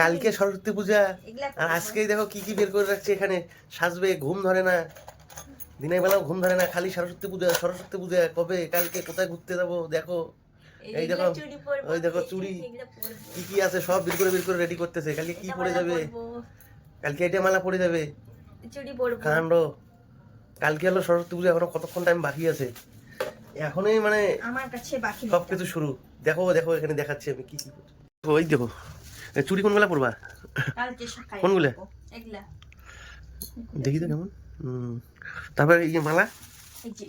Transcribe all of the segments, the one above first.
কালকে সরস্বতী পূজা। আর আজকেই দেখো কি কি বের করে রাখছে এখানে। সাজবে ঘুম ধরে না। দিনের বেলাও ঘুম ধরে না খালি সরস্বতী পূজা সরস্বতী পূজা কবে কালকে কোথায় ঘুরতে যাব দেখো। এই দেখো, চুড়ি ওই দেখো চুড়ি। কি কি আছে সব বের করে বের করে রেডি করতেছে। কালকে কি পরে যাবে? কালকে এটা মালা পরে যাবে। কাণ্ড। কালকে হলো সরস্বতী পূজা এখনও কতক্ষণ টাইম বাকি আছে? এখনই মানে আমার কাছে বাকি সব কিছু শুরু। দেখো দেখো এখানে দেখাচ্ছি আমি কি কি করছি। ওই দেখো। চুড়ি কোনগুলা পরবা কোনগুলা? দেখি তো কেমন। হুম। তারপরে এই যে মালা এই যে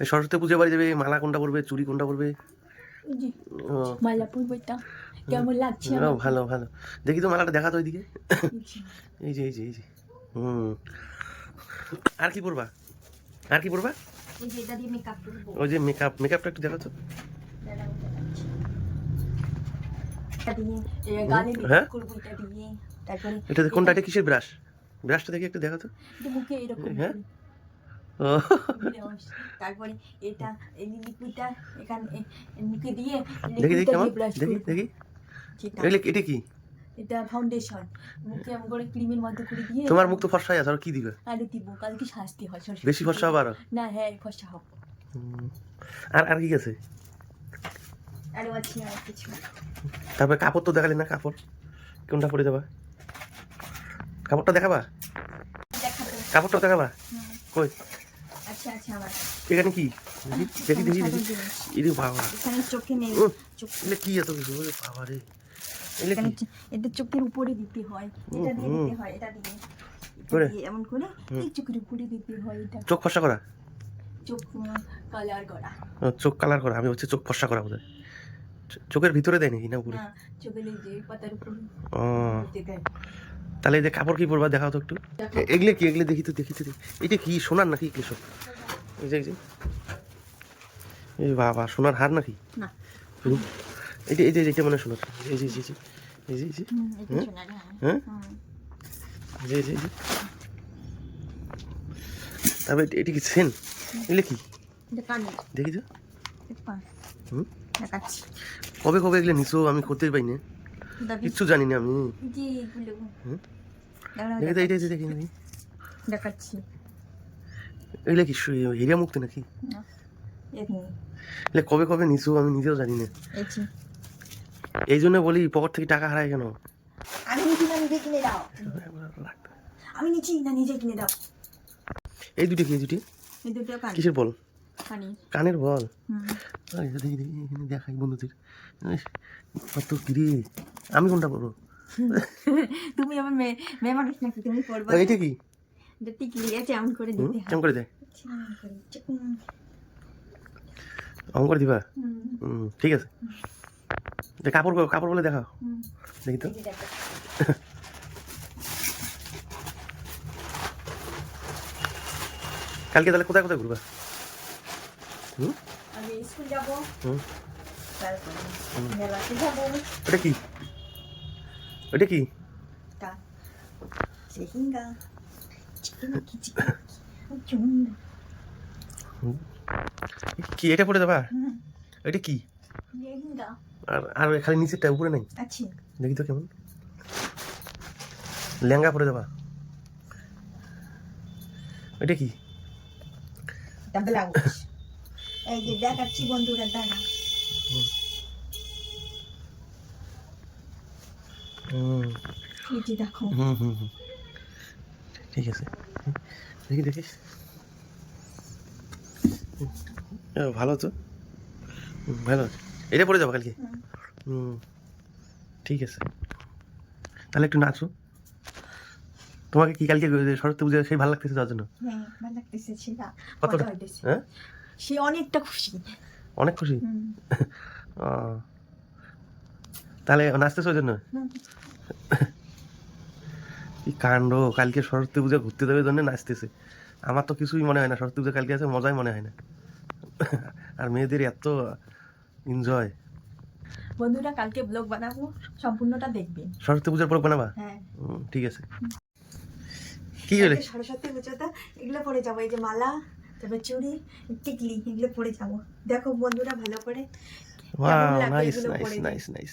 এই সরস্বতী পুজো বাড়ি যাবে মালা কোনটা পরবে চুড়ি কোনটা পরবে ও, মালা পরবো কেমন লাগছে ভালো ভালো। দেখি তো মালাটা দেখা তো ওইদিকে। এই যে। এই যে এই যে হুম। আর কি পরবা আর কি পরবা ওই যে মেকআপ মেকআপটা একটু দেখো তো দাঁড়াও, দেখাচ্ছি। এটা দিয়ে এ, গালে হ্যাঁ? এটা কোনটা এটা কিসের ব্রাশ? ব্রাশটা দেখি একটু দেখো তো মুখে এরকম হ্যাঁ? করে। ও। ব্রাশ। তারপরে এটা এই লিকুইডটা এখানে এ- এ মুখে দিয়ে দেখি দেখি লিকুইডটা কেমন। দিয়ে ব্রাশ দেখি দেখি। এটা কি? এটা ফাউন্ডেশন মুখে করে ক্রিমের মধ্যে করে দিয়ে তোমার মুখ তো ফর্সা আছে আর কি দিবে? আরে দিব কালকে শাস্তি হয় বেশি ফর্সা হবে আরও? না হ্যাঁ ফর্সা হব। আর আর কি আছে? আরও কিছু। তারপরে কাপড় তো দেখালি না কাপড়। কোনটা পরে যাবা? কাপড়টা দেখাবা? কাপড়টা দেখাবা? কই? আচ্ছা আচ্ছা এখানে কি? দেখি দেখি দেখি দেখি। ইরে বাবা। এখানে চোখে নেই। কি এত কিছু? বাবা রে। এখানে এটা চোখের উপরে দিতে হয়। এটা দিয়ে দিতে হয় এটা দিয়ে। করে? এমন করে এই চোখের উপরে দিতে হয় এটা। চোখ ফর্সা করা? চোখ কালার করা। চোখ কালার করা। আমি হচ্ছে চোখ ফর্সা করা বোধহয়। চোখের ভিতরে দেয় নাকি না উপরে ও তাহলে এই যে কাপড় কি পরবা দেখাও তো একটু এগুলো কি এগুলো দেখি তো দেখি তো দেখি। এটা কি সোনার নাকি এগুলো সব এই যে এই বাবা সোনার হার নাকি হুম। এই যে এটা মনে হয় সোনার এই যে এই যে এই যে এটা হ্যাঁ। এই যে এই যে তারপরে এটা- এটা কি সেন এগুলো কি দেখি তো হুম দেখাচ্ছি। কবে কবে এগুলো নিছো? আমি করতেই পাই না কিচ্ছু জানি না আমি এগুলো দেখি দেখাচ্ছি। কি সু- হীরা মুক্তি নাকি এগুলো কবে কবে নিছো? আমি নিজেও জানি না। এই জন্য বলি পকেট থেকে টাকা হারায় কেন? আমি নিচ্ছি না নিজে কিনে দাও। আমি নিচ্ছি না নিজে কিনে দাও। এই দুটি কি এই দুটি? এই দুটো কিসের বল? কানের বল। দেখি দেখি দেখাই বন্ধুদের। কত কিরে। আমি কোনটা পড়ব তুমি আমার মেয়ে মেয়ে মানুষ নাকি তুমি পড়বা এইটা কি? টিকলি আছে এমন করে দিতে কেমন করে দেয় এমন করে, চিকুন। অঙ্ক করে দিবা? ঠিক আছে। কাপড় কাপড় বলে দেখাও। দেখি তো। কালকে তাহলে কোথায় কোথায় ঘুরবা? আমি স্কুল যাব। হুম। তারপরে মেলাতে যাব। ওটা কি? ওটা কি? তা কি এটা পরে দেবা এটা কি? আর আর খালি নিচেরটা উপরে নাই? দেখি তো কেমন। লেহেঙ্গা পরে দেবা এটা কি? এই যে দেখাচ্ছি বন্ধুরা দাঁড়া। দেখো। ঠিক আছে। দেখি ভালো তো ভালো আছে। এটা পরে যাব কালকে? ঠিক আছে। তাহলে একটু নাচো। তোমাকে কি কালকে সরস্বতী পুজো সেই ভালো লাগতেছে তার জন্য? হ্যাঁ কতটা? হ্যাঁ? সে অনেকটা খুশি। অনেক খুশি? তাহলে নাচতেছো জন্য? হুম। কি কাণ্ড? কালকে সরস্বতী পূজা ঘুরতে দেবে জন্য নাচতেছে আমার তো কিছুই মনে হয় না সরস্বতী পূজা কালকে আছে মজাই মনে হয় না। আর মেয়েদের এত এনজয় বন্ধুরা কালকে ব্লগ বানাবো সম্পূর্ণটা দেখবেন সরস্বতী পূজার পর বানাবা? হ্যাঁ। ঠিক আছে। কি হলে? সরস্বতী পুজোতে এগুলো পরে যাব এই যে মালা তারপরে চুড়ি টিকলি এগুলো পরে যাব। দেখো বন্ধুরা ভালো করে পরে? নাইস নাইস নাইস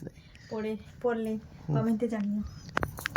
পড়ে পড়লে কমেন্টে জানিও।